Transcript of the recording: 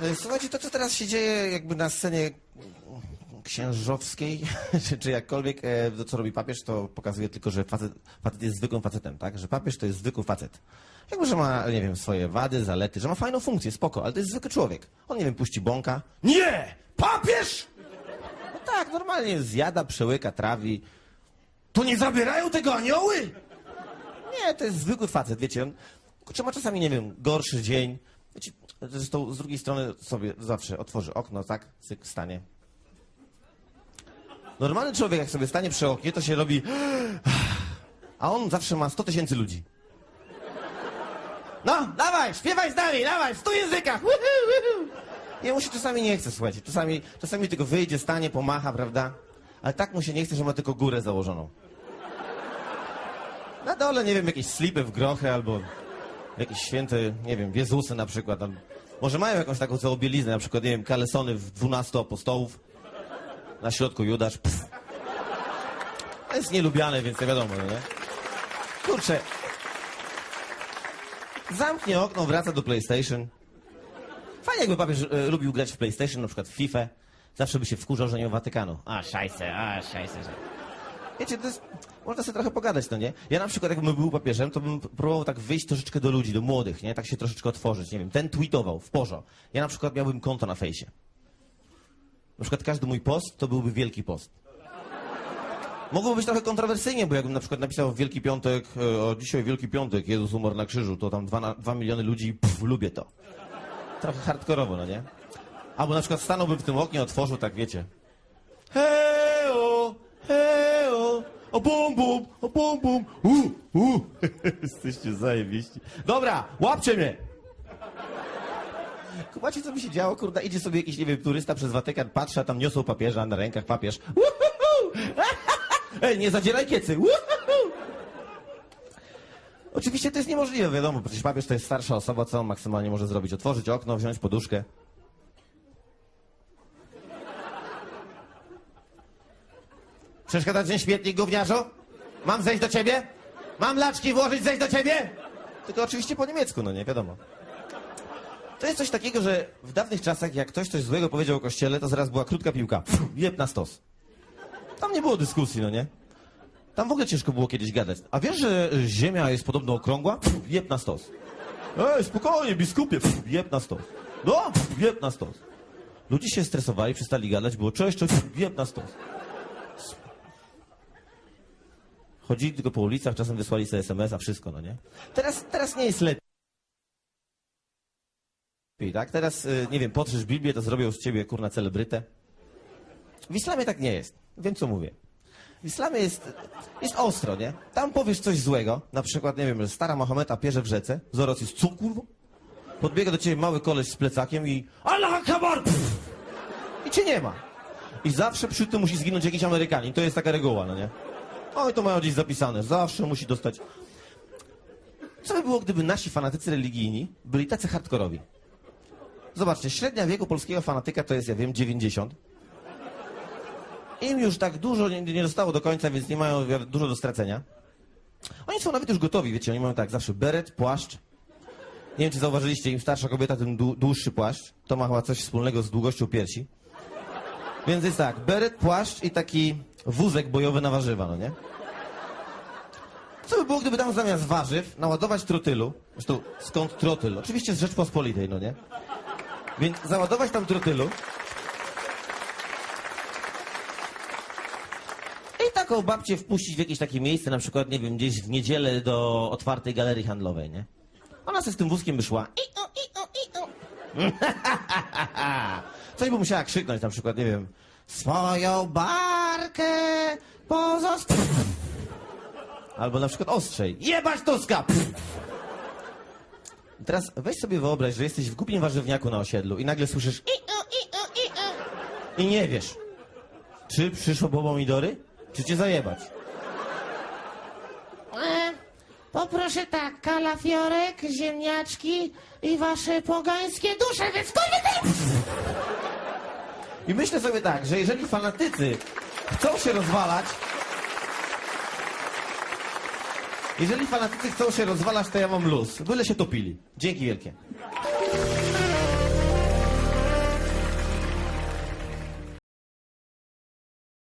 E, Słuchajcie, to co teraz się dzieje jakby na scenie księżowskiej, czy, czy jakkolwiek, e, to co robi papież, to pokazuje tylko, że facet, facet jest zwykłym facetem, tak? Że papież to jest zwykły facet. Jakby, że ma, nie wiem, swoje wady, zalety, że ma fajną funkcję, spoko, ale to jest zwykły człowiek. On, nie wiem, puści bąka. Nie! Papież! No tak, normalnie zjada, przełyka, trawi. To nie zabierają tego anioły? Nie, to jest zwykły facet, wiecie. On ma czasami, nie wiem, gorszy dzień. Zresztą z drugiej strony sobie zawsze otworzy okno, tak? Cyk, stanie. Normalny człowiek, jak sobie stanie przy oknie, to się robi... A on zawsze ma 100 tysięcy ludzi. No, dawaj, śpiewaj z nami, dawaj, w stu językach! Woohoo. Jemu się czasami nie chce, słuchajcie. Czasami, czasami tylko wyjdzie, stanie, pomacha, prawda? Ale tak mu się nie chce, że ma tylko górę założoną. Na dole, nie wiem, jakieś slipy w grochy albo jakieś święte, nie wiem, Jezusy na przykład. Tam. Może mają jakąś taką całą bieliznę, na przykład, nie wiem, kalesony w 12 apostołów. Na środku Judasz. Pff. To jest nielubiane, więc nie wiadomo, no nie? Kurczę. Zamknie okno, wraca do PlayStation. Fajnie jakby papież e, lubił grać w PlayStation, na przykład w FIFA. Zawsze by się wkurzał, że nie ma Watykanu. A, szajse, a, szajse, szajse. Wiecie, to jest, można sobie trochę pogadać, no nie? Ja na przykład, jakbym był papieżem, to bym próbował tak wyjść troszeczkę do ludzi, do młodych, nie? Tak się troszeczkę otworzyć, nie wiem. Ten tweetował w porzo. Ja na przykład miałbym konto na fejsie. Na przykład każdy mój post to byłby wielki post. Mogłoby być trochę kontrowersyjnie, bo jakbym na przykład napisał w Wielki Piątek, e, o dzisiaj Wielki Piątek, Jezus umarł na krzyżu, to tam dwa, na, dwa miliony ludzi, pff, lubię to. Trochę hardkorowo, no nie? Albo na przykład stanąłbym w tym oknie, otworzył tak, wiecie. Heo, o bum bum, o bum bum, u, u. Jesteście zajebiści. Dobra, łapcie mnie! Kumacie, co mi się działo? Kurde, idzie sobie jakiś, nie wiem, turysta przez Watykan, patrzy, a tam niosą papieża, na rękach papież. Ej, nie zadzieraj kiecy! Oczywiście to jest niemożliwe, wiadomo, przecież papież to jest starsza osoba, co on maksymalnie może zrobić? Otworzyć okno, wziąć poduszkę. Przeszkadza ten śmietnik, gówniarzu? Mam zejść do ciebie? Mam laczki włożyć, zejść do ciebie? Tylko oczywiście po niemiecku, no nie, wiadomo. To jest coś takiego, że w dawnych czasach, jak ktoś coś złego powiedział o kościele, to zaraz była krótka piłka. Pff, Jeb na stos. Tam nie było dyskusji, no nie? Tam w ogóle ciężko było kiedyś gadać. A wiesz, że ziemia jest podobno okrągła? Pff, Jeb na stos. Ej, spokojnie, biskupie. Pff, Jeb na stos. No, pff, jeb na stos. Ludzie się stresowali, przestali gadać, było cześć, cześć, jeb na stos. Chodzili tylko po ulicach, czasem wysłali sobie SMS-a, wszystko, no nie? Teraz, teraz nie jest lepiej. Tak? Teraz, y, nie wiem, potrzesz Biblię, to zrobią z ciebie kurna celebrytę. W islamie tak nie jest. Wiem, co mówię. W islamie jest, jest ostro, nie? Tam powiesz coś złego, na przykład, nie wiem, że stara Mahometa pierze w rzece, jest co? Podbiega do ciebie mały koleś z plecakiem i Allah Akbar! I cię nie ma. I zawsze przy tym musi zginąć jakiś Amerykanin. To jest taka reguła, no nie? Oj, to mają gdzieś zapisane. Zawsze musi dostać... Co by było, gdyby nasi fanatycy religijni byli tacy hardkorowi? Zobaczcie, średnia wieku polskiego fanatyka to jest, ja wiem, 90. Im już tak dużo nie, nie zostało do końca, więc nie mają dużo do stracenia. Oni są nawet już gotowi, wiecie, oni mają tak, zawsze beret, płaszcz. Nie wiem, czy zauważyliście, im starsza kobieta, tym dłu- dłuższy płaszcz. To ma chyba coś wspólnego z długością piersi. Więc jest tak, beret, płaszcz i taki wózek bojowy na warzywa, no nie? Co by było, gdyby tam zamiast warzyw naładować trotylu? Zresztą skąd trotyl? Oczywiście z Rzeczpospolitej, no nie? Więc załadować tam trotylu. I taką babcię wpuścić w jakieś takie miejsce, na przykład, nie wiem, gdzieś w niedzielę do otwartej galerii handlowej, nie? Ona sobie z tym wózkiem by szła. I. Coś by musiała krzyknąć, na przykład, nie wiem, swoją barkę pozost... Albo na przykład ostrzej. Jebać Tuska! Teraz weź sobie wyobraź, że jesteś w głupim warzywniaku na osiedlu i nagle słyszysz i, nie wiesz, czy przyszło po pomidory, czy cię zajebać. Poproszę tak, kalafiorek, ziemniaczki i wasze pogańskie dusze, więc koniec! I myślę sobie tak, że jeżeli fanatycy chcą się rozwalać, jeżeli fanatycy chcą się rozwalać, to ja mam luz. Byle się topili. Dzięki wielkie.